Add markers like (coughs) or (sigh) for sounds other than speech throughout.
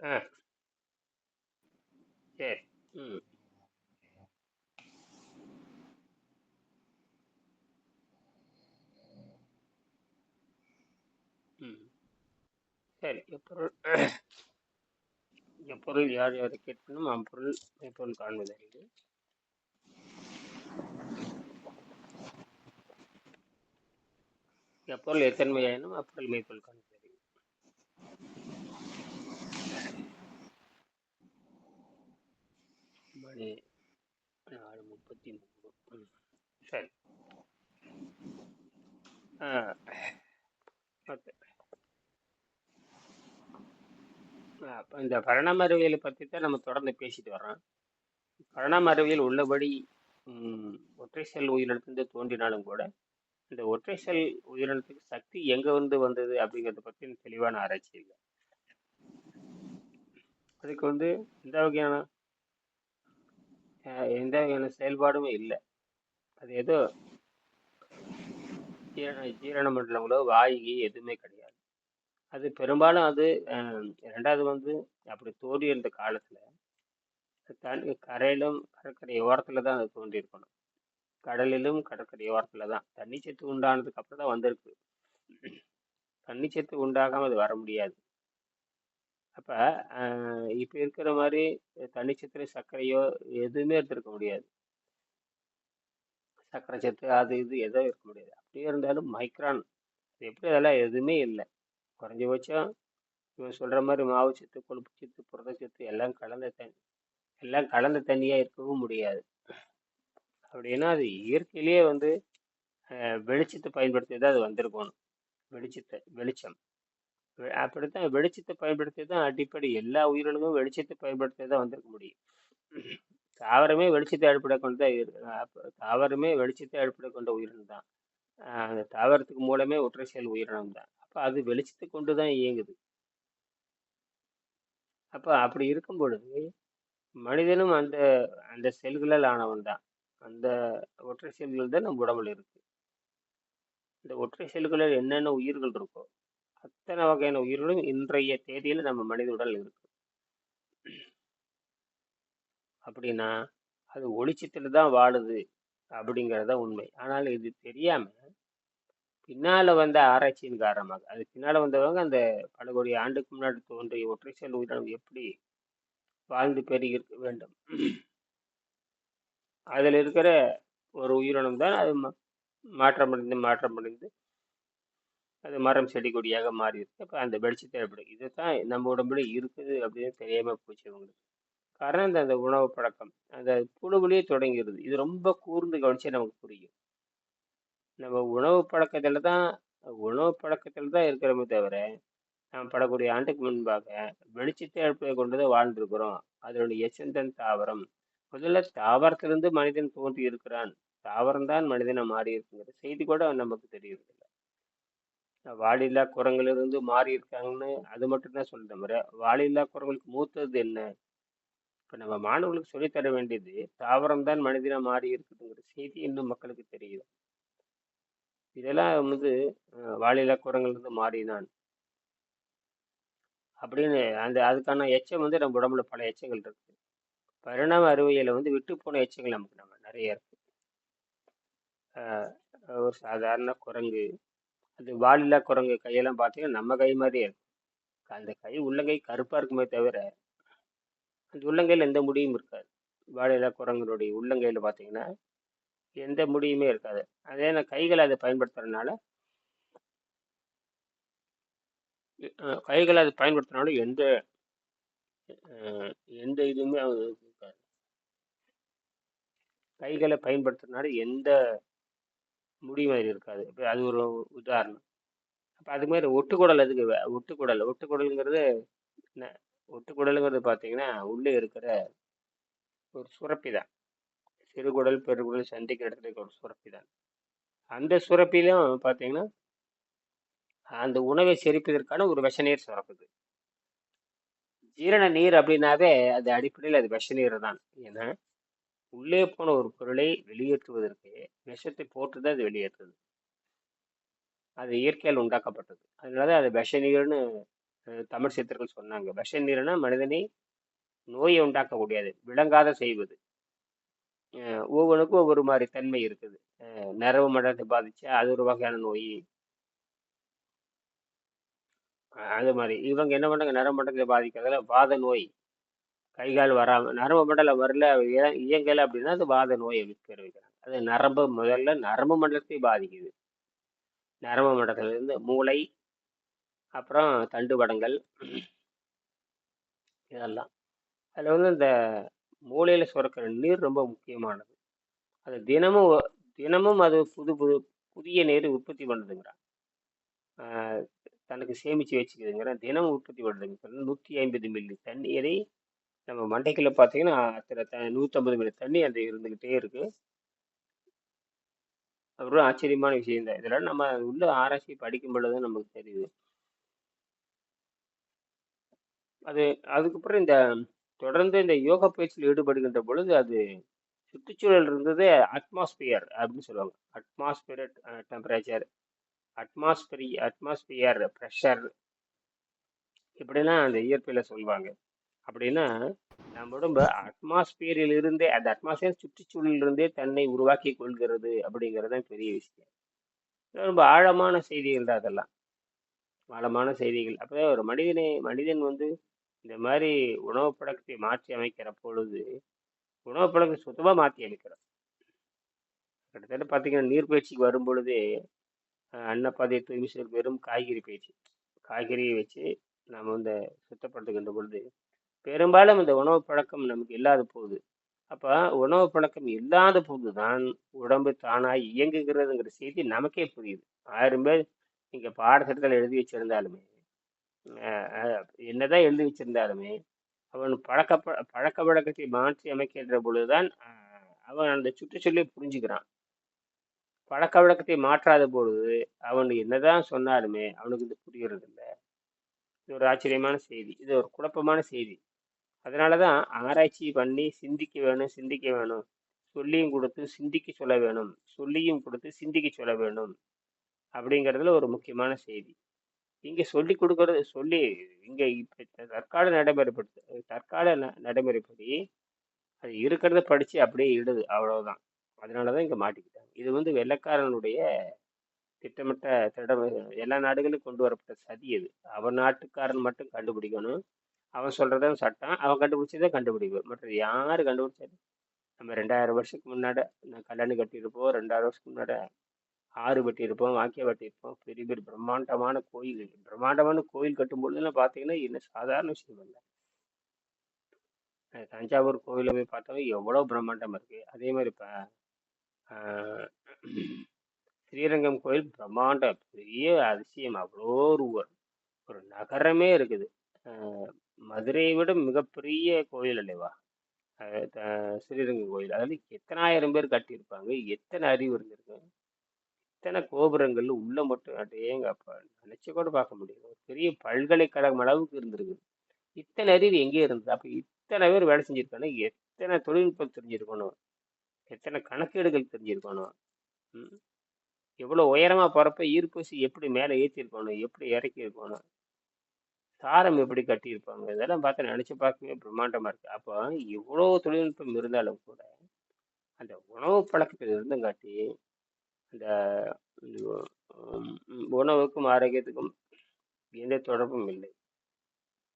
Ah. ஆ hmm. hmm. சரி ம் ம் சரி எப்பொருள் (coughs) எப்பொருள் யார் யாரை கேட்கணும் அப்பொருள் மெய்ப்பொருள் காண்பது எப்பொருள் எத்தன்மையாயினும் அப்பொருள் மெய்ப்பொருள் காண்பது. மணி நாலு முப்பத்தி மூணு. ம் சரி. ஆ ஓகே. அப்போ இந்த பரிணாம அறிவியலை பற்றி தான் நம்ம தொடர்ந்து பேசிட்டு வர்றோம். பரிணாம அறிவியல் உள்ளபடி ஒற்றை செல் உயிரினத்திலிருந்து தோன்றினாலும் கூட இந்த ஒற்றை செல் உயிரினத்துக்கு சக்தி எங்கே வந்து வந்தது அப்படிங்கிறத பற்றி தெளிவான ஆராய்ச்சி இல்லை அதுக்கு வந்து எந்த வகையான எந்த வகையான செயல்பாடுமே இல்லை. அது ஏதோ ஜீரண ஜீரண மண்டலங்களோ வாயு எதுவுமே கிடையாது. அது பெரும்பாலும் அது ரெண்டாவது வந்து அப்படி தோன்றி இருந்த காலத்தில் தண்ணி கரையிலும் கடற்கரை ஓரத்தில் தான் அது தோன்றியிருக்கணும். கடலிலும் கடற்கரை ஓரத்தில் தான். தண்ணி சத்து உண்டானதுக்கு அப்புறம் தான் வந்திருக்கு. தண்ணி சத்து உண்டாகாமல் அது வர முடியாது. அப்ப இப்போ இப்ப இருக்கிற மாதிரி தண்ணி சர்க்கரையோ எதுவுமே எடுத்திருக்க முடியாது. சர்க்கரை சத்து அது இது எதோ இருக்க முடியாது. அப்படியே இருந்தாலும் மைக்ரான். அது எப்படி அதெல்லாம் எதுவுமே இல்லை. குறைஞ்சபட்சம் இவன் சொல்ற மாதிரி மாவு சத்து கொழுப்பு சத்து புரதச்சத்து எல்லாம் கலந்த தண்ணி எல்லாம் கலந்த தண்ணியா இருக்கவும் முடியாது. அப்படின்னா அது இயற்கையிலேயே வந்து வெளிச்சத்தை பயன்படுத்தி தான் அது வந்திருக்கணும். வெளிச்சத்தை வெளிச்சம். வெ- அப்படித்தான் வெளிச்சத்தை பயன்படுத்தி தான் அடிப்படை எல்லா உயிரினங்களும் வெளிச்சத்தை பயன்படுத்தி தான் வந்திருக்க முடியும். தாவரமே வெளிச்சத்தை அடிப்படை கொண்டு தான் இருக்கு அப்ப தாவரமே வெளிச்சத்தை அடிப்படை கொண்ட உயிரினம் தான். அந்த தாவரத்துக்கு மூலமே ஒற்றை செல் உயிரினம் தான். அப்போ அது வெளிச்சத்தை கொண்டு தான் இயங்குது. அப்போ அப்படி இருக்கும் பொழுது மனிதனும் அந்த அந்த செல்களால் ஆனவன் தான். அந்த ஒற்றை செல்கள் தான் நம்ம உடம்புல இருக்கு. இந்த ஒற்றை செல்களில் என்னென்ன உயிர்கள் இருக்கோ அத்தனை வகையான உயிர்களும் இன்றைய தேதியில் நம்ம மனித உடல் இருக்கு. அப்படின்னா அது ஒளிச்சத்தில் தான் வாழுது அப்படிங்கிறத உண்மை. ஆனால் இது தெரியாம பின்னால் வந்த ஆராய்ச்சியின் காரணமாக அது பின்னால் வந்தவங்க அந்த பல கோடி ஆண்டுக்கு முன்னாடி தோன்றிய ஒற்றை செல் உயிரினம் எப்படி வாழ்ந்து பெருகி இருக்க வேண்டும்? அதில் இருக்கிற ஒரு உயிரினம் தான் அது மா- மாற்றமடைந்து மாற்றமடைந்து அது மரம் செடி கொடியாக மாறிடுது அப்போ அந்த வெளிச்சத்தை எப்படி இதுதான் நம்ம உடம்புல இருக்குது அப்படின்னு தெரியாமல் போச்சு அவங்களுக்கு காரணம் இந்த அந்த உணவு பழக்கம். அந்த புழுவிலேயே தொடங்கிடுது இது ரொம்ப கூர்ந்து கவனிச்சா நமக்கு புரியும். நம்ம உணவு பழக்கத்தில் தான் உணவு பழக்கத்தில் தான் இருக்கிறோமே தவிர நாம் படக்கூடிய ஆண்டுக்கு முன்பாக வெளிச்சத்தை கொண்டு தான் வாழ்ந்திருக்கிறோம். அதனுடைய எச்சந்தன் தாவரம். முதல்ல தாவரத்திலிருந்து மனிதன் தோன்றி இருக்கிறான் தாவரம் தான் மனிதனை மாறி இருக்குங்கிற செய்தி கூட நமக்கு தெரியுது. வாலில்லா குரங்கிலிருந்து மாறி இருக்காங்கன்னு அது மட்டும் தான் சொல்ல தவிர வாலில்லா குரங்களுக்கு மூத்தது என்ன? இப்போ நம்ம மாணவர்களுக்கு சொல்லித் தர வேண்டியது தாவரம் தான் மனிதனாக மாறி இருக்குதுங்கிற செய்தி இன்னும் மக்களுக்கு தெரியுது. இதெல்லாம் வந்து வாலில்லா குரங்கிலிருந்து மாறினான். அப்படின்னு அந்த அதுக்கான எச்சம் வந்து நம்ம உடம்புல பல எச்சங்கள் இருக்குது பரிணாம அறுவையில் வந்து விட்டு போன எச்சங்கள் நமக்கு நம்ம நிறைய இருக்குது ஒரு சாதாரண குரங்கு அது வாலில்லா குரங்கு கையெல்லாம் பார்த்தீங்கன்னா நம்ம கை மாதிரியே இருக்கும். அந்த கை உள்ளங்கை கருப்பாக இருக்குமே தவிர அந்த உள்ளங்கையில் எந்த முடியும் இருக்காது. வாலில்லா குரங்கனுடைய உள்ளங்கையில் பார்த்தீங்கன்னா எந்த முடியுமே இருக்காது. அதே நான் கைகளை அதை பயன்படுத்துறதுனால கைகளை அதை பயன்படுத்தினாலும் எந்த எந்த இதுவுமே அவங்க இருக்காது. கைகளை பயன்படுத்துறதுனால எந்த முடியும் மாதிரி இருக்காது. இப்போ அது ஒரு உதாரணம். அப்போ அது மாதிரி ஒட்டுக்குடல் அதுக்கு வே- ஒட்டுக்குடல் ஒட்டுக்குடலுங்கிறது என்ன? ஒட்டுக்குடலுங்கிறது பார்த்தீங்கன்னா உள்ளே இருக்கிற ஒரு சுரப்பி தான் சிறுகுடல் பெருகுடல் சந்திக்கிற இடத்துல இருக்கிற ஒரு சுரப்பி தான் அந்த சுரப்பிலும் பார்த்தீங்கன்னா அந்த உணவை செரிப்பதற்கான ஒரு விஷநீர் சுரப்புது. ஜீரண நீர் அப்படின்னாவே அது அடிப்படையில் அது விஷநீர் தான் ஏன்னா உள்ளே போன ஒரு பொருளை வெளியேற்றுவதற்கு விஷத்தை போட்டு தான் அது வெளியேற்றுது. அது இயற்கையால் உண்டாக்கப்பட்டது. அதனால அது விஷ நீர்னு தமிழ் சித்தர்கள் சொன்னாங்க. விஷ நீர்னா மனிதனை நோயை உண்டாக்கக்கூடியது விளங்காத செய்வது. ஒவ்வொன்றுக்கும் ஒவ்வொரு மாதிரி தன்மை இருக்குது. நரவு நரம்பு மண்டலத்தை பாதிச்சா அது ஒரு வகையான நோய். அது மாதிரி. இவங்க என்ன பண்ணாங்க? நரம்பு மண்டலத்தை பாதிக்கிறதுல வாத நோய். கை கால் வராம நரம்பு மண்டலம் வரல இய- அப்படின்னா அது வாத நோய் அப்படின்னு பேர் வைக்கிறாங்க அது நரம்பு முதல்ல நரம்பு மண்டலத்தை பாதிக்குது. நரம்பு மண்டலத்துலேருந்து மூளை அப்புறம் தண்டுவடங்கள் இதெல்லாம். அதில் வந்து இந்த மூளையில் சுரக்கிற நீர் ரொம்ப முக்கியமானது. அது தினமும் தினமும் அது புது புது புதிய நீர் உற்பத்தி பண்ணுதுங்கிறான் தனக்கு சேமிச்சு வச்சுக்குதுங்கிறான் தினமும் உற்பத்தி பண்ணுதுங்க. நூற்றி ஐம்பது மில்லி தண்ணீரை நம்ம மண்டைக்குள்ள பார்த்தீங்கன்னா அத்தனை த நூற்றம்பது மீட்டர் தண்ணி அந்த இருந்துக்கிட்டே இருக்கு. அப்புறம் ஆச்சரியமான விஷயம் தான். இதெல்லாம் நம்ம உள்ள ஆராய்ச்சி படிக்கும் பொழுது நமக்கு தெரியுது. அது அதுக்கப்புறம் இந்த தொடர்ந்து இந்த யோகா பயிற்சியில் ஈடுபடுகின்ற பொழுது அது சுற்றுச்சூழல் இருந்தது அட்மாஸ்பியர் அப்படின்னு சொல்லுவாங்க. Atmosphere temperature atmosphere atmosphere pressure இப்படிலாம் அந்த இயற்கையில் சொல்லுவாங்க. அப்படின்னா நம்ம உடம்பு அட்மாஸ்பியரில் இருந்தே அந்த அட்மாஸ்பியர் சுற்றுச்சூழலிருந்தே தன்னை உருவாக்கி கொள்கிறது அப்படிங்கிறது தான் பெரிய விஷயம். ரொம்ப ஆழமான செய்திகள் தான் அதெல்லாம். ஆழமான செய்திகள். அப்போ ஒரு மனிதனை மனிதன் வந்து இந்த மாதிரி உணவு பழக்கத்தை மாற்றி அமைக்கிற பொழுது உணவு பழக்கம் சுத்தமாக மாற்றி அமைக்கிறோம் கிட்டத்தட்ட பார்த்தீங்கன்னா நீர் பயிற்சிக்கு வரும் பொழுதே அன்னப்பாதை தூய்மை செய்வது வெறும் காய்கறி பயிற்சி காய்கறியை வச்சு நம்ம வந்து சுத்தப்படுத்துகின்ற பொழுது பெரும்பாலும் இந்த உணவு பழக்கம் நமக்கு இல்லாத போகுது அப்போ உணவு பழக்கம் இல்லாத போது தான் உடம்பு தானாக இயங்குகிறதுங்கிற செய்தி நமக்கே புரியுது. ஆயிரம் பேர் நீங்கள் பாடத்திட்டத்தில் எழுதி வச்சிருந்தாலுமே என்னதான் எழுதி வச்சிருந்தாலுமே அவன் பழக்க பழக்க வழக்கத்தை மாற்றி அமைக்கின்ற பொழுதுதான் அவன் அந்த சுற்றுச்சூழலை புரிஞ்சுக்கிறான். பழக்க வழக்கத்தை மாற்றாத பொழுது அவன் என்னதான் சொன்னாலுமே அவனுக்கு இது புரியறதில்லை. இது ஒரு ஆச்சரியமான செய்தி. இது ஒரு குழப்பமான செய்தி. அதனால தான் ஆராய்ச்சி பண்ணி சிந்திக்க வேணும் சிந்திக்க வேணும். சொல்லியும் கொடுத்து சிந்திக்க சொல்ல வேணும். சொல்லியும் கொடுத்து சிந்திக்க சொல்ல வேணும். அப்படிங்கிறதுல ஒரு முக்கியமான செய்தி. இங்கே சொல்லி கொடுக்கறது சொல்லி இங்கே இப்போ தற்கால நடைமுறைப்படுத்து தற்கால ந- நடைமுறைப்படி அது இருக்கிறத படித்து அப்படியே இடுது அவ்வளோதான் அதனால தான் இங்கே மாட்டிக்கிட்டாங்க. இது வந்து வெள்ளைக்காரனுடைய திட்டமிட்ட திட்டம் எல்லா நாடுகளும் கொண்டு வரப்பட்ட சதி அது. அவன் நாட்டுக்காரன் மட்டும் கண்டுபிடிக்கணும். அவன் சொல்றதான் சட்டம் அவன் கண்டுபிடிச்சதே கண்டுபிடிக்கும் மற்றது யார் கண்டுபிடிச்சாரு நம்ம ரெண்டாயிரம் வருஷத்துக்கு முன்னாடி நான் கல்லணை கட்டியிருப்போம் ரெண்டாயிரம் வருஷத்துக்கு முன்னாடி ஆறு வெட்டியிருப்போம் வாக்கிய வெட்டியிருப்போம். பெரிய பெரிய பிரம்மாண்டமான கோயில் பிரம்மாண்டமான கோயில் கட்டும்பொழுதுலாம் பார்த்தீங்கன்னா என்ன சாதாரண விஷயம் இல்லை. தஞ்சாவூர் கோயிலை போய் பார்த்தோம் எவ்வளோ பிரம்மாண்டம் இருக்கு. அதே மாதிரி இப்போ ஸ்ரீரங்கம் கோயில் பிரம்மாண்டம் பெரிய அதிசயம். அவ்வளோ ஒரு ஒரு நகரமே இருக்குது. மதுரையை விட மிகப்பெரிய கோயில் அல்லவா? அஹ் த- கோயில். அதாவது எத்தனாயிரம் பேர் கட்டியிருப்பாங்க? எத்தனை அறிவு இருந்திருக்கு? எத்தனை கோபுரங்கள் உள்ள மட்டும் அடேங்கப்பா நினைச்சு கூட பார்க்க முடியும் ஒரு பெரிய பல்கலைக்கழகம் அளவுக்கு இருந்திருக்கு. இத்தனை அறிவு எங்கே இருந்தது? அப்ப இத்தனை பேர் வேலை செஞ்சிருக்காங்க. எத்தனை தொழில்நுட்பம் தெரிஞ்சிருக்கணும்? எத்தனை கணக்கீடுகள் தெரிஞ்சிருக்கணும்? ம்? உயரமாக உயரமா போறப்ப எப்படி மேலே ஏற்றிருக்கணும் எப்படி இறக்கி இருக்கணும் தாரம் எப்படி கட்டியிருப்பாங்க? இதெல்லாம் பார்த்து நினச்சி பார்க்கவே பிரம்மாண்டமாக இருக்குது அப்போ இவ்வளோ தொழில்நுட்பம் இருந்தாலும் கூட அந்த உணவு பழக்கத்தில் இருந்தங்காட்டி அந்த உணவுக்கும் ஆரோக்கியத்துக்கும் எந்த தொடர்பும் இல்லை.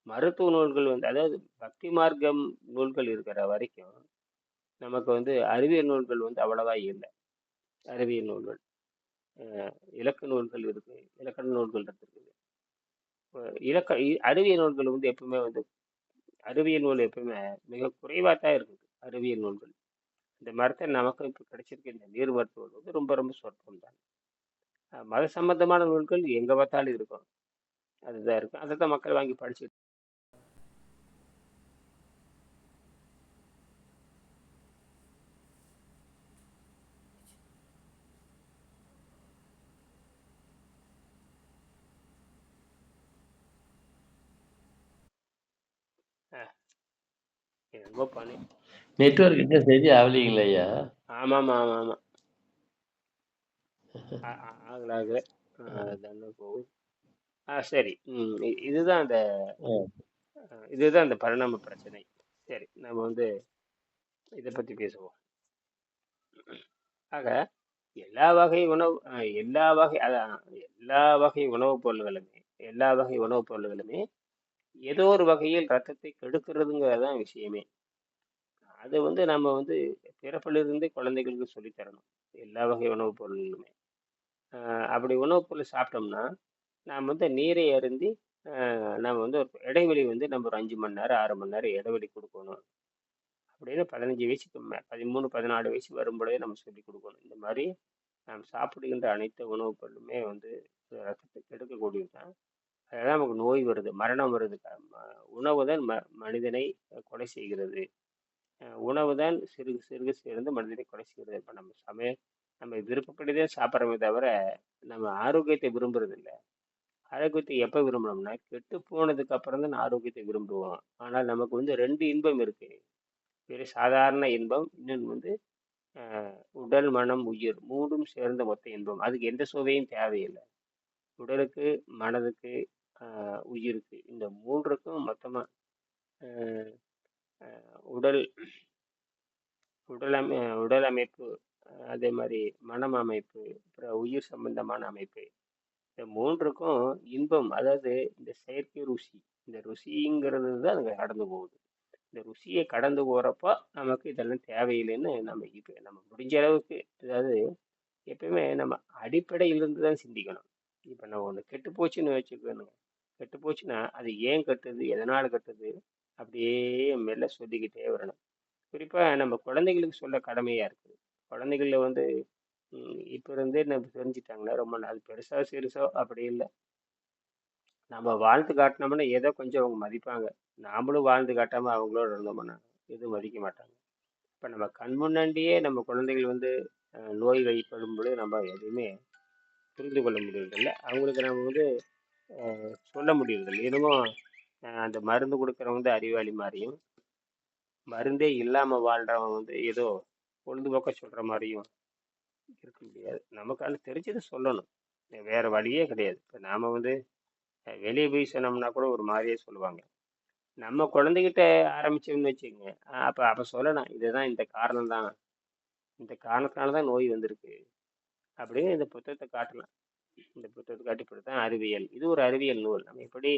மருத்துவ நூல்கள் வந்து அதாவது பக்தி மார்க்கம் நூல்கள் இருக்கிற வரைக்கும் நமக்கு வந்து அறிவியல் நூல்கள் வந்து அவ்வளவா இல்லை. அறிவியல் நூல்கள் இலக்க நூல்கள் இருக்குது இலக்கண நூல்கள் இருக்குது இலக்க இ- அறிவியல் நூல்கள் வந்து எப்பவுமே வந்து அறிவியல் நூல் எப்பவுமே மிக குறைவாக தான் இருக்குது அறிவியல் நூல்கள். இந்த மரத்தை நமக்கு இப்போ கிடைச்சிருக்க இந்த நீர் மருத்துவ வந்து ரொம்ப ரொம்ப சொற்பம் தான். மத சம்பந்தமான நூல்கள் எங்கே பார்த்தாலும் இருக்கும். அதுதான் இருக்கும். அதை தான் மக்கள் வாங்கி படிச்சுட்டு ரொம்ப பண்ணி. நெட்வொர்க் இன்னும் சரி ஆகலைங்களா ஐயா ஆமாம் ஆமாம் ஆமாம் ஆகல ஆகல. போகுது. ஆ சரி. இதுதான் அந்த இதுதான் அந்த பரிணாம பிரச்சனை. சரி நம்ம வந்து இதை பற்றி பேசுவோம். ஆக எல்லா வகை உணவு எல்லா வகை அதான் எல்லா வகை உணவுப் பொருள்களுமே எல்லா வகை உணவுப் பொருள்களுமே ஏதோ ஒரு வகையில் ரத்தத்தை கெடுக்கிறதுங்கிறது தான் விஷயமே. அது வந்து நம்ம வந்து பிறப்பிலிருந்தே குழந்தைகளுக்கு சொல்லித் தரணும் எல்லா வகை உணவுப் பொருள்களுமே. அப்படி உணவுப் பொருள் சாப்பிட்டோம்னா நாம் வந்து நீரை அருந்தி நம்ம வந்து ஒரு இடைவெளி வந்து நம்ம ஒரு அஞ்சு மணி நேரம் ஆறு மணி நேரம் இடைவெளி கொடுக்கணும். அப்படின்னு பதினஞ்சு வயசுக்கு மே பதிமூணு பதினாலு வயசு வரும்பொழுதே நம்ம சொல்லி கொடுக்கணும். இந்த மாதிரி நாம் சாப்பிடுகின்ற அனைத்து உணவுப் பொருளுமே வந்து ரத்தத்தை கெடுக்கக்கூடியது தான் அதனால நமக்கு நோய் வருது. மரணம் வருது. உணவு தான் ம மனிதனை கொலை செய்கிறது. உணவு தான் சிறுகு சிறுகு சேர்ந்து மனிதனை கொலை செய்கிறது. இப்போ நம்ம சமய நம்ம விருப்பப்படிதே சாப்பிட்றோமே தவிர நம்ம ஆரோக்கியத்தை விரும்புறது இல்லை ஆரோக்கியத்தை எப்போ விரும்புனோம்னா கெட்டு போனதுக்கு அப்புறம் தான் ஆரோக்கியத்தை விரும்புவோம். ஆனால் நமக்கு வந்து ரெண்டு இன்பம் இருக்கு. ஒரு சாதாரண இன்பம் இன்னொன்று வந்து உடல் மனம் உயிர் மூடும் சேர்ந்த மொத்த இன்பம். அதுக்கு எந்த சுவையும் தேவையில்லை. உடலுக்கு மனதுக்கு உயிருக்கு. இந்த மூன்றுக்கும் மொத்தமாக உடல் உடல் அமை உடல் அமைப்பு அதே மாதிரி மனம் அமைப்பு அப்புறம் உயிர் சம்பந்தமான அமைப்பு. இந்த மூன்றுக்கும் இன்பம் அதாவது இந்த செயற்கை ருசி இந்த ருசிங்கிறது தான் அங்கே கடந்து போகுது. இந்த ருசியை கடந்து போகிறப்போ நமக்கு இதெல்லாம் தேவையில்லைன்னு நம்ம இப்போ நம்ம முடிஞ்ச அளவுக்கு அதாவது எப்பயுமே நம்ம அடிப்படையிலிருந்து தான் சிந்திக்கணும். இப்போ நம்ம ஒன்று கெட்டு போச்சுன்னு வச்சுக்கணுங்க கெட்டு போச்சுன்னா அது ஏன் கட்டுது? எதனால் கட்டுது? அப்படியே மெல்ல சொல்லிக்கிட்டே வரணும். குறிப்பாக நம்ம குழந்தைகளுக்கு சொல்ல கடமையாக இருக்குது. குழந்தைகள வந்து இப்போ இருந்தே நம்ம தெரிஞ்சுட்டாங்கன்னா ரொம்ப நாள் பெருசாக சிறுசோ அப்படி இல்லை. நம்ம வாழ்ந்து காட்டினோம்னா ஏதோ கொஞ்சம் அவங்க மதிப்பாங்க. நாமளும் வாழ்ந்து காட்டாமல் அவங்களோட இருந்தோம்னா எதுவும் மதிக்க மாட்டாங்க. இப்போ நம்ம கண் முன்னாடியே நம்ம குழந்தைகள் வந்து நோய் வழிபடும் பொழுது நம்ம எதுவுமே புரிந்து கொள்ள முடியறதில்ல. அவங்களுக்கு நம்ம வந்து சொல்ல முடியுறதில்ல இன்னமும் அந்த மருந்து கொடுக்குறவங்க வந்து அறிவாளி மாதிரியும் மருந்தே இல்லாமல் வாழ்கிறவன் வந்து ஏதோ பொழுதுபோக்க சொல்கிற மாதிரியும் இருக்க முடியாது. நமக்கான தெரிஞ்சதை சொல்லணும். வேறு வழியே கிடையாது. இப்போ நாம் வந்து வெளியே போய் சொன்னோம்னா கூட ஒரு மாதிரியே சொல்லுவாங்க. நம்ம குழந்தைகிட்ட ஆரம்பிச்சோம்னு வச்சுக்கோங்க. அப்போ அப்போ சொல்லலாம். இதுதான் இந்த காரணம் தான் இந்த காரணத்தினால தான் நோய் வந்திருக்கு. அப்படின்னு இந்த புத்தகத்தை காட்டலாம். இந்த புத்தகத்தை காட்டிப்படுத்தான் அறிவியல். இது ஒரு அறிவியல் நூல். நம்ம எப்படி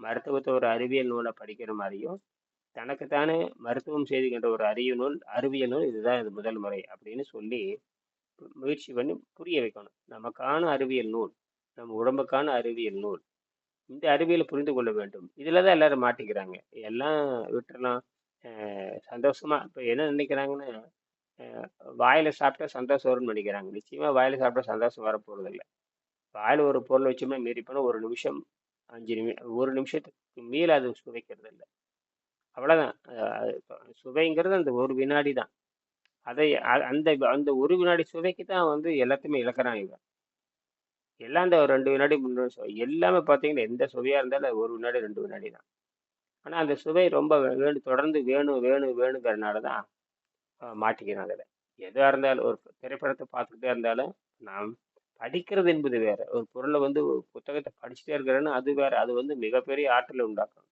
மருத்துவத்தை ஒரு அறிவியல் நூலை படிக்கிற மாதிரியும் தனக்குத்தானே மருத்துவம் செய்துகின்ற ஒரு அறிவு நூல் அறிவியல் நூல் இதுதான் இது முதல் முறை அப்படின்னு சொல்லி முயற்சி பண்ணி புரிய வைக்கணும். நமக்கான அறிவியல் நூல் நம்ம உடம்புக்கான அறிவியல் நூல் இந்த அறிவியலை புரிந்து கொள்ள வேண்டும். இதில் தான் எல்லாரும் மாட்டிக்கிறாங்க. எல்லாம் விட்டுறலாம். சந்தோஷமாக இப்போ என்ன நினைக்கிறாங்கன்னா வாயில் வாயில சாப்பிட்டா சந்தோஷம் வரும்னு நினைக்கிறாங்க. நிச்சயமாக வாயில் சாப்பிட்டா சந்தோஷம் வரப்போகிறது இல்லை வாயில் ஒரு பொருள் வச்சோம்னா மீறி போனால் ஒரு நிமிஷம் அஞ்சு நிமிஷம் ஒரு நிமிஷத்துக்கு மீள அது சுவைக்கிறது இல்லை அவ்வளோதான் சுவைங்கிறது அந்த ஒரு வினாடி தான். அதை அ- அந்த அந்த ஒரு வினாடி சுவைக்கு தான் வந்து எல்லாத்தையுமே இழக்கிறான் இவன் எல்லாம் அந்த ஒரு ரெண்டு வினாடி மூணு எல்லாமே பார்த்தீங்கன்னா எந்த சுவையாக இருந்தாலும் அது ஒரு வினாடி ரெண்டு வினாடி தான். ஆனால் அந்த சுவை ரொம்ப வேணும் தொடர்ந்து வேணும் வேணும் வேணுங்கிறனால தான் மாட்டிக்கிறாங்க மாட்டிக்கிறான் அதில் எதாக இருந்தாலும் ஒரு திரைப்படத்தை பார்த்துக்கிட்டே இருந்தாலும் நாம் படிக்கிறது என்பது வேற. ஒரு பொருளை வந்து ஒரு புத்தகத்தை படிச்சுட்டே இருக்கிறேன்னா அது வேற. அது வந்து மிகப்பெரிய ஆற்றலை உண்டாக்கும்.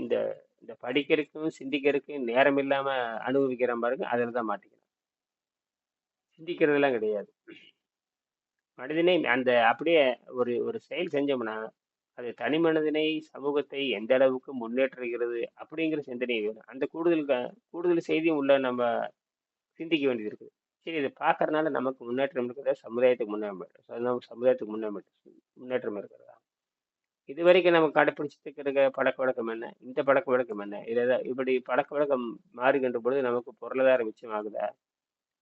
இந்த இந்த படிக்கிறதுக்கும் சிந்திக்கிறதுக்கும் நேரம் இல்லாம அனுபவிக்கிற பாருங்க அதில் தான் மாட்டிக்கணும் சிந்திக்கிறதெல்லாம் கிடையாது. மனிதனை அந்த அப்படியே ஒரு ஒரு செயல் செஞ்சோம்னா அது தனி மனிதனை சமூகத்தை எந்த அளவுக்கு முன்னேற்றுகிறது அப்படிங்கிற சிந்தனை வேணும். அந்த கூடுதல் கூடுதல் செய்தியும் உள்ள நம்ம சிந்திக்க வேண்டியது இருக்குது. சரி இதை பார்க்கறதுனால நமக்கு முன்னேற்றம் இருக்கிறதா சமுதாயத்துக்கு முன்னேற்றம் சமுதாயத்துக்கு முன்னேற்றம் முன்னேற்றம் இருக்கிறதா இது வரைக்கும் நம்ம கடைப்பிடிச்சிட்டு இருக்க பழக்க வழக்கம் என்ன? இந்த பழக்க வழக்கம் என்ன? இதை இப்படி பழக்க வழக்கம் மாறுகின்ற பொழுது நமக்கு பொருளாதார மிச்சமாகுதா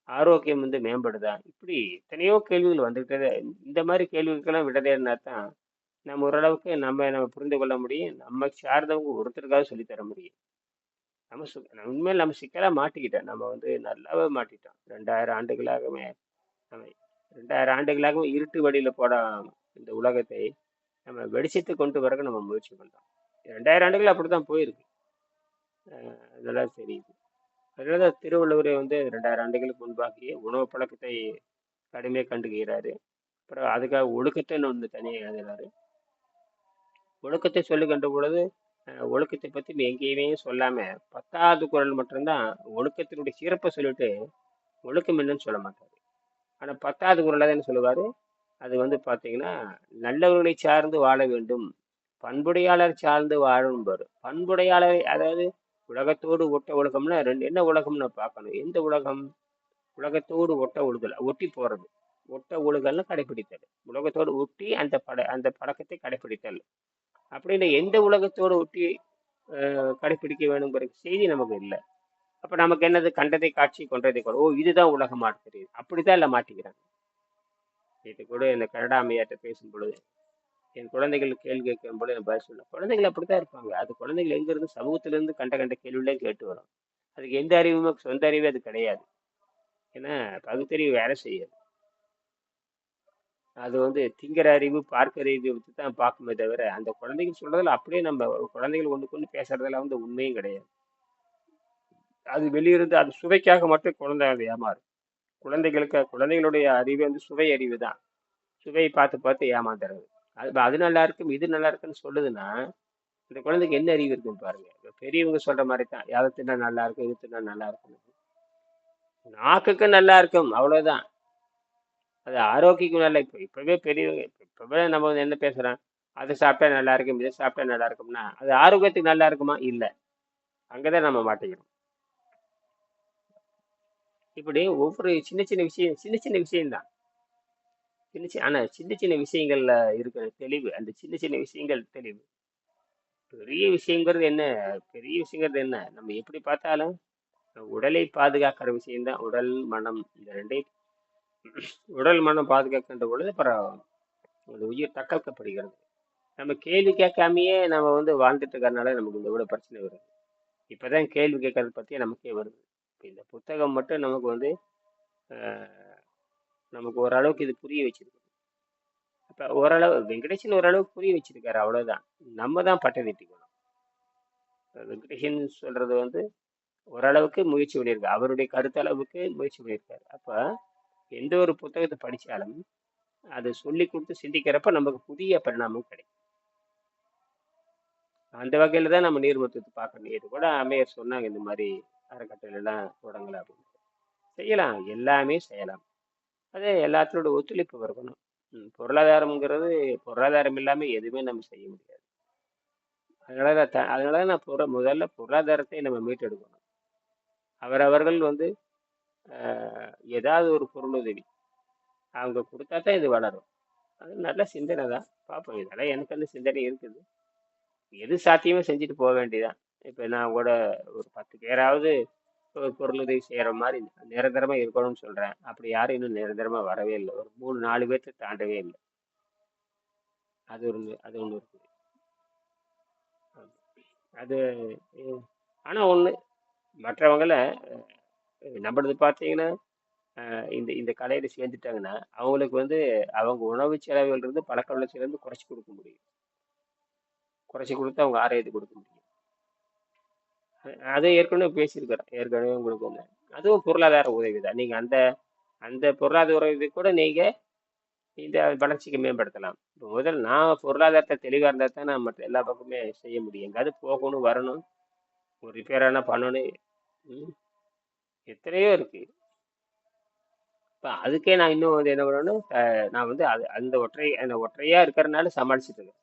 ஆரோக்கியம் வந்து மேம்படுதா? இப்படி எத்தனையோ கேள்விகள் வந்துகிட்டே இந்த மாதிரி கேள்விகளுக்கெல்லாம் விடதேன்னா தான் நம்ம ஓரளவுக்கு நம்ம நம்ம புரிந்து கொள்ள முடியும். நம்ம சார்ந்தவங்க ஒருத்தருக்காவது சொல்லித்தர முடியும். நம்ம சு நம்ம உண்மையில் நம்ம சிக்கலாக மாட்டிக்கிட்டோம் நம்ம வந்து நல்லாவே மாட்டிட்டோம். ரெண்டாயிரம் ஆண்டுகளாகவே நம்ம ரெண்டாயிரம் ஆண்டுகளாகவும் இருட்டு வழியில் போட இந்த உலகத்தை நம்ம வெளிச்சத்தை கொண்டு வரக்கு நம்ம முயற்சி பண்ணுறோம் ரெண்டாயிரம் ஆண்டுகள் அப்படி தான் போயிருக்கு அதெல்லாம் தெரியுது அதனால தான் திருவள்ளுவரை வந்து ரெண்டாயிரம் ஆண்டுகளுக்கு முன்பாகியே உணவு பழக்கத்தை கடுமையாக கண்டுகிறாரு அப்புறம் அதுக்காக ஒழுக்கத்தைன்னு ஒன்று தனியாக எழுதுறாரு. ஒழுக்கத்தை சொல்லுகின்ற பொழுது ஒழுக்கத்தை பற்றி எங்கேயுமே சொல்லாமல் பத்தாவது குரல் மட்டும்தான் ஒழுக்கத்தினுடைய சிறப்பை சொல்லிட்டு ஒழுக்கம் என்னன்னு சொல்ல மாட்டார். ஆனால் பத்தாவது குரலாக தான் சொல்லுவார்? அது வந்து பார்த்தீங்கன்னா நல்லவர்களை சார்ந்து வாழ வேண்டும் பண்புடையாளர் சார்ந்து வாழும் பாரு பண்புடையாளரை அதாவது உலகத்தோடு ஒட்ட ஒழுக்கம்னா ரெண்டு என்ன உலகம்னு பார்க்கணும்? எந்த உலகம்? உலகத்தோடு ஒட்ட ஒழுகல் ஒட்டி போகிறது ஒட்ட ஒழுகல்னு கடைபிடித்தல் உலகத்தோடு ஒட்டி அந்த பட அந்த பழக்கத்தை கடைபிடித்தல் அப்படின்னு எந்த உலகத்தோடு ஒட்டி அஹ், கடைபிடிக்க வேணுங்கிற செய்தி நமக்கு இல்லை. அப்போ நமக்கு என்னது? கண்டதை காட்சி கொன்றதை கூட ஓ இதுதான் உலகமாக தெரியுது அப்படிதான் இல்லை மாட்டிக்கிறாங்க. இது கூட இந்த கனடா அம்மையார்ட்ட பேசும் பொழுது என் குழந்தைகள் கேள்வி கேட்கும் பொழுது நான் பதில் சொல்ல குழந்தைகள் அப்படித்தான் இருப்பாங்க. அது குழந்தைகள் எங்கேருந்து சமூகத்திலேருந்து கண்ட கண்ட கேள்விலாம் கேட்டு வரும். அதுக்கு எந்த அறிவுமே சொந்த அறிவே அது கிடையாது. ஏன்னா பகுத்தறிவு வேலை செய்யாது. அது வந்து திங்கிற அறிவு பார்க்கிற அறிவு வச்சு தான் பார்க்குமே தவிர அந்த குழந்தைகள் சொல்றதுல அப்படியே நம்ம குழந்தைகள் ஒன்று கொண்டு பேசுறதுல வந்து உண்மையும் கிடையாது. அது வெளியிருந்து அது சுவைக்காக மட்டும் குழந்தை அது ஏமாறு குழந்தைகளுக்கு குழந்தைகளுடைய அறிவு வந்து சுவை அறிவு தான் சுவையை பார்த்து பார்த்து ஏமாந்துறது. அது அது நல்லா இருக்கும் இது நல்லா இருக்குன்னு சொல்லுதுன்னா இந்த குழந்தைக்கு என்ன அறிவு இருக்குன்னு பாருங்க. பெரியவங்க சொல்ற மாதிரி தான் யாரை தின்னா நல்லா இருக்கும் இது தின்னா நல்லா இருக்கும் நாக்குக்கு நல்லா இருக்கும் அவ்வளவுதான். அது ஆரோக்கியக்கும் நல்லா இப்போ இப்பவே பெரியவங்க இப்போவே நம்ம வந்து என்ன பேசுகிறோம் அதை சாப்பிட்டா நல்லா இருக்கும் இதை சாப்பிட்டா நல்லா இருக்கும்னா அது ஆரோக்கியத்துக்கு நல்லா இருக்குமா? இல்லை. அங்கதான் நம்ம மாட்டிக்கிறோம். இப்படி ஒவ்வொரு சின்ன சின்ன விஷயம் சின்ன சின்ன விஷயம்தான். சின்ன சின்ன ஆனால் சின்ன சின்ன விஷயங்கள்ல இருக்கிற தெளிவு அந்த சின்ன சின்ன விஷயங்கள் தெளிவு. பெரிய விஷயங்கிறது என்ன? பெரிய விஷயங்கிறது என்ன? நம்ம எப்படி பார்த்தாலும் உடலை பாதுகாக்கிற விஷயம்தான். உடல் மனம் இந்த ரெண்டையும் உடல் மனம் பாதுகாக்கின்ற பொழுது அப்புறம் அந்த உயிர் தக்கப்படுகிறது நம்ம கேள்வி கேட்காமயே நம்ம வந்து வாழ்ந்துட்டு இருக்கறனால நமக்கு இந்த விட பிரச்சனை வருது. இப்போதான் கேள்வி கேட்கறது பற்றியே நமக்கே வருது. இப்போ இந்த புத்தகம் மட்டும் நமக்கு வந்து நமக்கு ஓரளவுக்கு இது புரிய வச்சிருக்கு. இப்போ ஓரளவு வெங்கடேசன் ஓரளவுக்கு புரிய வச்சிருக்காரு அவ்வளோதான் நம்ம தான் பட்டை திட்டிக்கணும். வெங்கடேசன் சொல்றது வந்து ஓரளவுக்கு முயற்சி பண்ணியிருக்காரு. அவருடைய கருத்தளவுக்கு முயற்சி பண்ணியிருக்காரு. அப்போ எந்த ஒரு புத்தகத்தை படிச்சாலும் அதை சொல்லி கொடுத்து சிந்திக்கிறப்ப நமக்கு புதிய பரிணாமம் கிடைக்கும். அந்த வகையில தான் நம்ம நீர்மத்துவத்தை பார்க்கணும். இது கூட அமையர் சொன்னாங்க இந்த மாதிரி அறக்கட்டளைலாம் தொடங்கலாம் அப்படின்னு. செய்யலாம் எல்லாமே செய்யலாம். அதே எல்லாத்தோட ஒத்துழைப்பு இருக்கணும். ம், பொருளாதாரம்ங்கிறது பொருளாதாரம் இல்லாமல் எதுவுமே நம்ம செய்ய முடியாது. அதனால தான் அதனால தான் நான் பொருள் முதல்ல பொருளாதாரத்தை நம்ம மீட்டெடுக்கணும். அவரவர்கள் வந்து ஏதாவது ஒரு பொருளுதவி. அவங்க கொடுத்தா தான் இது வளரும். அது நல்ல சிந்தனை தான். பார்ப்போம் இதெல்லாம் எனக்கு அந்த சிந்தனை இருக்குது. எது சாத்தியமோ செஞ்சுட்டு போக வேண்டியதான் இப்போ நான் கூட ஒரு பத்து பேராவது ஒரு பொருளுதவி செய்கிற மாதிரி நிரந்தரமாக இருக்கணும்னு சொல்கிறேன் அப்படி யாரும் இன்னும் நிரந்தரமாக வரவே இல்லை. ஒரு மூணு நாலு பேர்த்த தாண்டவே இல்லை. அது ஒரு அது ஒன்று இருக்குது. அது ஆனால் ஒன்று மற்றவங்கள நம்மளது பார்த்தீங்கன்னா இந்த இந்த கலையில் சேர்ந்துட்டாங்கன்னா அவங்களுக்கு வந்து அவங்க உணவு செலவுகள் இருந்து பழக்க வளர்ச்சியிலேருந்து குறைச்சி கொடுக்க முடியும். குறைச்சி கொடுத்து அவங்க ஆரோக்கியத்தை கொடுக்க முடியும். அதை ஏற்கனவே பேசியிருக்கிறேன். ஏற்கனவே உங்களுக்கு ஒன்று அதுவும் பொருளாதார உதவி தான். நீங்கள் அந்த அந்த பொருளாதார உதவி கூட நீங்கள் இந்த வளர்ச்சிக்கு மேம்படுத்தலாம். இப்போ முதல்ல நான் பொருளாதாரத்தை தெளிவாக இருந்தால் தான் நான் மற்ற எல்லா பக்கமே செய்ய முடியும். எங்காவது போகணும் வரணும் ஒரு ரிப்பேரான பண்ணணும். ம், எத்தனையோ இருக்கு. இப்போ அதுக்கே நான் இன்னும் வந்து என்ன பண்ணணும் நான் வந்து அது அந்த ஒற்றை அந்த ஒற்றையாக இருக்கிறனால சமாளிச்சுட்டு இருக்கேன்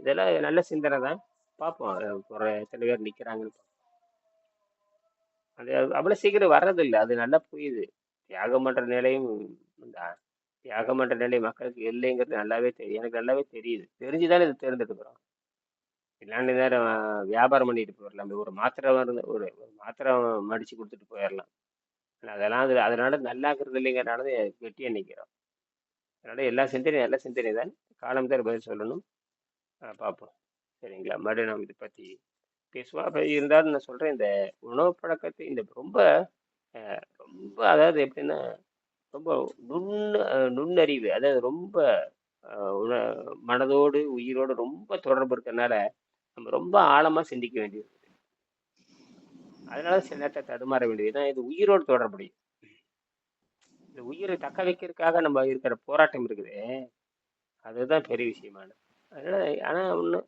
இதெல்லாம் நல்ல சிந்தனை தான். பார்ப்போம் ஒரு எத்தனை பேர் நிற்கிறாங்கன்னு அது அவ்வளோ சீக்கிரம் வர்றதில்லை. அது நல்லா புரியுது. தியாகம் பண்ணுற நிலையும் இந்த தியாகம் பண்ணுற நிலை மக்களுக்கு இல்லைங்கிறது நல்லாவே தெரியும் எனக்கு நல்லாவே தெரியுது. தெரிஞ்சுதானே இது தேர்ந்தெடுக்கிறோம். இல்லாண்டி நேரம் வியாபாரம் பண்ணிட்டு போயிடலாம் ஒரு மாத்திரை வந்து ஒரு ஒரு மாத்திரை மடிச்சு கொடுத்துட்டு போயிடலாம் அதெல்லாம் அது அதனால நல்லாக்குறது இல்லைங்கிறனால தான் கெட்டியாக நிற்கிறோம் அதனால எல்லா சிந்தனையும் நல்ல சிந்தனை தான். காலம் தான் பதில் சொல்லணும். பார்ப்போம் சரிங்களா? மறுபடியும் நாம் இதை பற்றி பேசுவோம். அப்போ இருந்தாலும் நான் சொல்கிறேன் இந்த உணவு பழக்கத்தை இந்த ரொம்ப ரொம்ப அதாவது எப்படின்னா ரொம்ப நுண் நுண்ணறிவு அதாவது ரொம்ப உண- மனதோடு உயிரோடு ரொம்ப தொடர்பு இருக்கிறதுனால நம்ம ரொம்ப ஆழமாக சிந்திக்க வேண்டியது. அதனால சில நேரத்தை தடுமாற வேண்டியது. ஏன்னா இது உயிரோடு தொடர்புடையது இந்த உயிரை தக்க வைக்கிறதுக்காக நம்ம இருக்கிற போராட்டம் இருக்குது. அதுதான் பெரிய விஷயமானது. அதனால ஆனா ஒண்ணு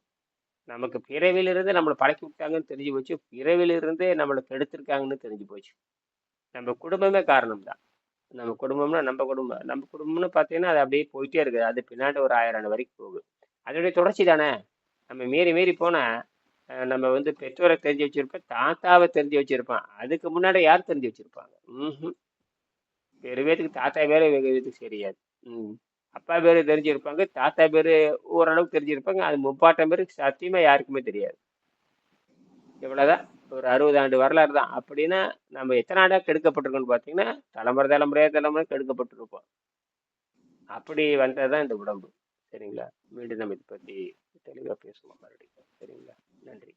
நமக்கு பிறவிலிருந்து நம்மளை பழக்கி விட்டாங்கன்னு தெரிஞ்சு போச்சு. பிறவிலிருந்தே நம்மளை கெடுத்திருக்காங்கன்னு தெரிஞ்சு போச்சு. நம்ம குடும்பமே காரணம் தான் நம்ம குடும்பம்னா நம்ம குடும்பம் நம்ம குடும்பம்னு பார்த்தீங்கன்னா அது அப்படியே போயிட்டே இருக்குது. அது பின்னாடி ஒரு ஆயிரம் ஆண்டு வரைக்கும் போகுது. அதனுடைய தொடர்ச்சி தானே? நம்ம மீறி மீறி போனால் நம்ம வந்து பெற்றோரை தெரிஞ்சு வச்சுருப்பேன் தாத்தாவை தெரிஞ்சு வச்சுருப்பான் அதுக்கு முன்னாடி யார் தெரிஞ்சு வச்சுருப்பாங்க? ம் வேறு பேருக்கு தாத்தா பேர் வெகு பேருக்கு தெரியாது. ம். அப்பா பேர் தெரிஞ்சிருப்பாங்க தாத்தா பேர் ஓரளவுக்கு தெரிஞ்சிருப்பாங்க அது முப்பாட்டம் பேருக்கு சத்தியமாக யாருக்குமே தெரியாது. இவ்வளவுதான். ஒரு அறுபது ஆண்டு வரலாறு தான். அப்படின்னா நம்ம எத்தனை ஆண்டாக கெடுக்கப்பட்டிருக்கோம்னு பார்த்தீங்கன்னா தலைமுறை தலைமுறையாக தலைமுறை கெடுக்கப்பட்டிருப்போம். அப்படி வந்தது தான் இந்த உடம்பு. சரிங்களா? மீண்டும் நம்ம இதை பற்றி தெளிவாக பேசுவோம் மறுபடியும். சரிங்களா? நன்றி.